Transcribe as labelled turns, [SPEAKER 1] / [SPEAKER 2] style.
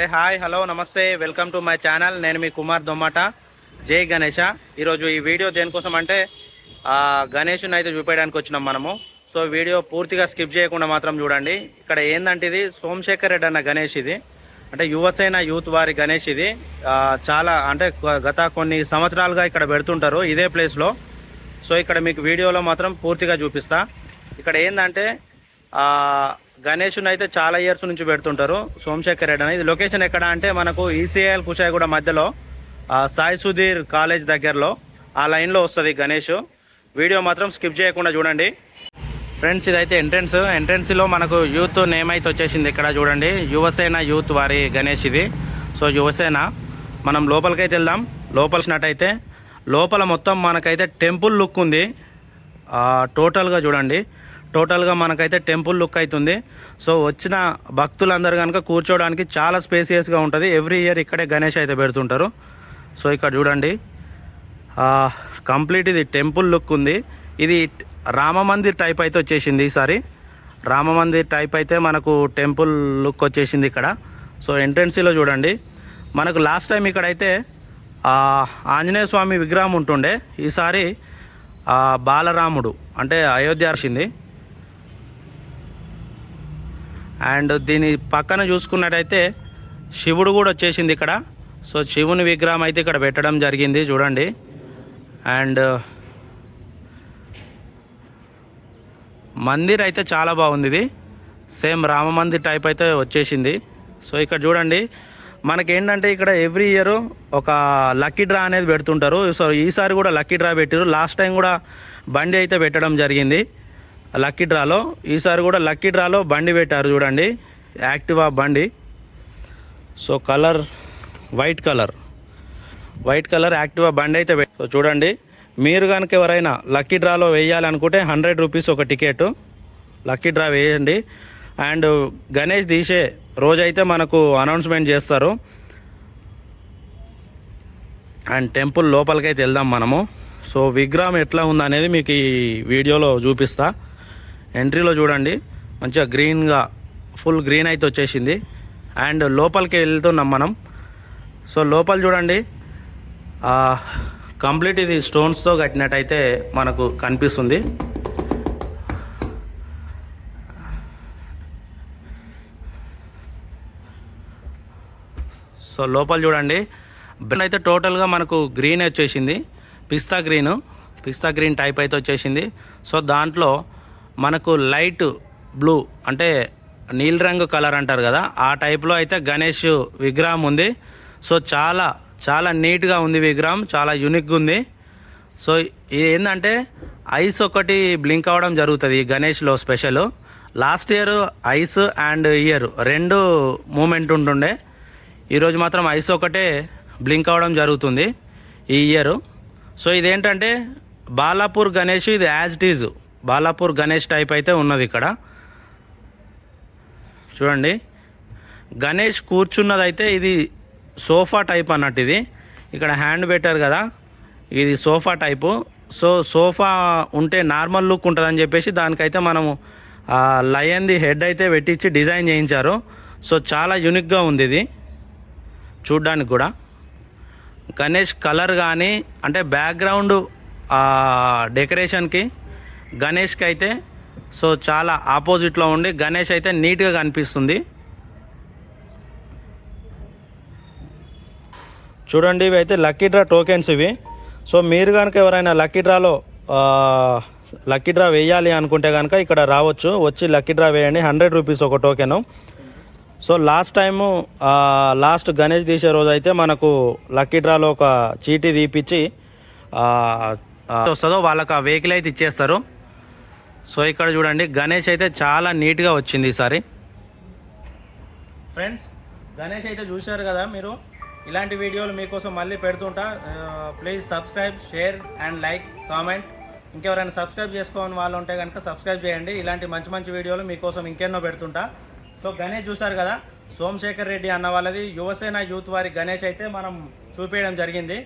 [SPEAKER 1] ఏ hi hello నమస్తే welcome to my channel. నేను మీ కుమార్ దొమ్మట. జై గణేష. ఈరోజు ఈ వీడియో దేనికోసం అంటే గణేష్ని గణేషుని అయితే చూపేయడానికి వచ్చినాం మనము. సో వీడియో పూర్తిగా స్కిప్ చేయకుండా మాత్రం చూడండి. ఇక్కడ ఏందంటే ఇది? సోమశేఖర్ రెడ్డి అన్న గణేష్ ఇది. అంటే యువసేన యూత్ వారి గణేష్ ఇది. చాలా అంటే గత కొన్ని సంవత్సరాలుగా ఇక్కడ పెడుతుంటారు ఇదే ప్లేస్లో సో ఇక్కడ మీకు వీడియోలో మాత్రం పూర్తిగా చూపిస్తా. ఇక్కడ ఏంటంటే గణేషుని అయితే చాలా ఇయర్స్ నుంచి పెడుతుంటారు. సోమశేఖర్ రెడ్డి ఇది లొకేషన్ ఎక్కడ అంటే మనకు ఈసీఐఎల్ కుషాయిగూడ మధ్యలో సాయి సుధీర్ కాలేజ్ దగ్గరలో ఆ లైన్లో వస్తుంది గణేష్. వీడియో మాత్రం స్కిప్ చేయకుండా చూడండి. ఫ్రెండ్స్ ఇదైతే ఎంట్రన్స్. ఎంట్రన్స్లో మనకు యూత్ నేమ్ అయితే వచ్చేసింది ఇక్కడ చూడండి. యువసేన యూత్ వారి గణేష్ ఇది. సో యువసేన మనం లోపలికైతే వెళ్దాం. లోపలిసినట్టయితే లోపల మొత్తం మనకైతే టెంపుల్ లుక్ ఉంది. టోటల్గా చూడండి. టోటల్గా మనకైతే టెంపుల్ లుక్ అవుతుంది సో వచ్చిన భక్తులందరూ కనుక కూర్చోవడానికి చాలా స్పేసియస్గా ఉంటుంది. ఎవ్రీ ఇయర్ ఇక్కడే గణేష్ అయితే పెడుతుంటారు. సో ఇక్కడ చూడండి. కంప్లీట్ ఇది టెంపుల్ లుక్ ఉంది. ఇది రామ మందిర్ టైప్ అయితే వచ్చేసింది ఈసారి. రామమందిర్ టైప్ అయితే మనకు టెంపుల్ లుక్ వచ్చేసింది ఇక్కడ. సో ఎంట్రన్సీలో చూడండి. మనకు లాస్ట్ టైం ఇక్కడైతే ఆంజనేయ స్వామి విగ్రహం ఉంటుండే. ఈసారి బాలరాముడు అంటే అయోధ్య అర్చింది అండ్ దీని పక్కన చూసుకున్నట్టయితే శివుడు కూడా వచ్చేసింది ఇక్కడ. సో శివుని విగ్రహం అయితే ఇక్కడ పెట్టడం జరిగింది చూడండి. అండ్ మందిర్ అయితే చాలా బాగుంది ఇది. సేమ్ రామ మందిర్ టైప్ అయితే వచ్చేసింది. సో ఇక్కడ చూడండి మనకేంటంటే ఇక్కడ ఎవ్రీ ఇయర్ ఒక లక్కీ డ్రా అనేది పెడుతుంటారు. సో ఈసారి కూడా లక్కీ డ్రా పెట్టారు లాస్ట్ టైం కూడా బండి అయితే పెట్టడం జరిగింది. లక్కీ డ్రాలో. ఈసారి కూడా లక్కీ డ్రాలో బండి పెట్టారు చూడండి. యాక్టివా బండి. So colour white colour. White colour Activa బండి అయితే సో చూడండి. మీరు కనుక ఎవరైనా లక్కీ డ్రాలో వేయాలనుకుంటే హండ్రెడ్ రూపీస్ ఒక టికెట్. లక్కీ డ్రా వేయండి. అండ్ గణేష్ తీసే రోజైతే మనకు అనౌన్స్మెంట్ చేస్తారు. అండ్ టెంపుల్ లోపలికైతే వెళ్దాం మనము. సో విగ్రహం ఎట్లా ఉందనేది మీకు ఈ వీడియోలో చూపిస్తాను ఎంట్రీలో చూడండి. మంచిగా గ్రీన్గా ఫుల్ గ్రీన్ అయితే వచ్చేసింది. అండ్ లోపలికి వెళ్తున్నాం మనం. సో లోపల చూడండి. కంప్లీట్ ఇది స్టోన్స్తో కట్టినట్టయితే మనకు కనిపిస్తుంది. సో లోపల చూడండి. బెన్ అయితే టోటల్గా మనకు గ్రీన్ వచ్చేసింది. పిస్తా గ్రీన్ పిస్తా గ్రీన్ టైప్ అయితే వచ్చేసింది. సో దాంట్లో మనకు లైట్ బ్లూ అంటే నీలిరంగు కలర్ అంటారు కదా ఆ టైప్లో అయితే గణేష్ విగ్రహం ఉంది. సో చాలా చాలా నీట్గా ఉంది విగ్రహం చాలా యూనిక్గా ఉంది. సో ఇది ఏంటంటే ఐస్ ఒకటి బ్లింక్ అవ్వడం జరుగుతుంది ఈ గణేష్లో special last year ice and year రెండు మూమెంట్ ఉంటుండే. ఈరోజు మాత్రం ఐస్ ఒకటే బ్లింక్ అవ్వడం జరుగుతుంది ఈ ఇయర్ సో ఇదేంటంటే బాలాపూర్ గణేష్ ఇది as it is Balapur Ganesh type అయితే ఉన్నది ఇక్కడ. చూడండి. గణేష్ కూర్చున్నదైతే ఇది సోఫా టైప్ అన్నట్టు ఇది. ఇక్కడ హ్యాండ్ పెట్టారు కదా. ఇది సోఫా టైపు. సో సోఫా ఉంటే నార్మల్ లుక్ ఉంటుందని చెప్పేసి దానికైతే మనము లయన్ది హెడ్ అయితే పెట్టించి డిజైన్ చేయించారు. సో చాలా యూనిక్గా ఉంది ఇది. చూడ్డానికి కూడా. గణేష్ కలర్ కానీ అంటే బ్యాక్గ్రౌండ్ డెకరేషన్కి గణేష్కి అయితే సో చాలా ఆపోజిట్లో ఉండి గణేష్ అయితే నీట్గా కనిపిస్తుంది. చూడండి ఇవి అయితే లక్కీ డ్రా టోకెన్స్ ఇవి. సో మీరు కనుక ఎవరైనా లక్కీ డ్రాలో లక్కీ డ్రా వేయాలి అనుకుంటే కనుక ఇక్కడ రావచ్చు. వచ్చి లక్కీ డ్రా వేయండి. హండ్రెడ్ రూపీస్ ఒక token. So last time last Ganesh తీసే రోజు అయితే మనకు లక్కీ డ్రాలో ఒక చీటీ తీపిచ్చి వస్తుందో వాళ్ళకి ఆ వెహికల్ అయితే ఇచ్చేస్తారు. సో ఇక్కడ చూడండి గణేష్ అయితే చాలా నీట్గా వచ్చింది ఈసారి ఫ్రెండ్స్ గణేష్ అయితే చూశారు కదా మీరు? ఇలాంటి వీడియోలు మీకోసం మళ్ళీ పెడుతుంటా. Please subscribe share and like comment. ఇంకెవరైనా సబ్స్క్రైబ్ చేసుకోని వాళ్ళు ఉంటే కనుక సబ్స్క్రైబ్ చేయండి. ఇలాంటి మంచి మంచి వీడియోలు మీకోసం ఇంకెన్నో పెడుతుంటా. సో గణేష్ చూశారు కదా సోమశేఖర్ రెడ్డి అన్న వాళ్ళది. యువసేన యూత్ వారి గణేష్ అయితే మనం చూపించడం జరిగింది.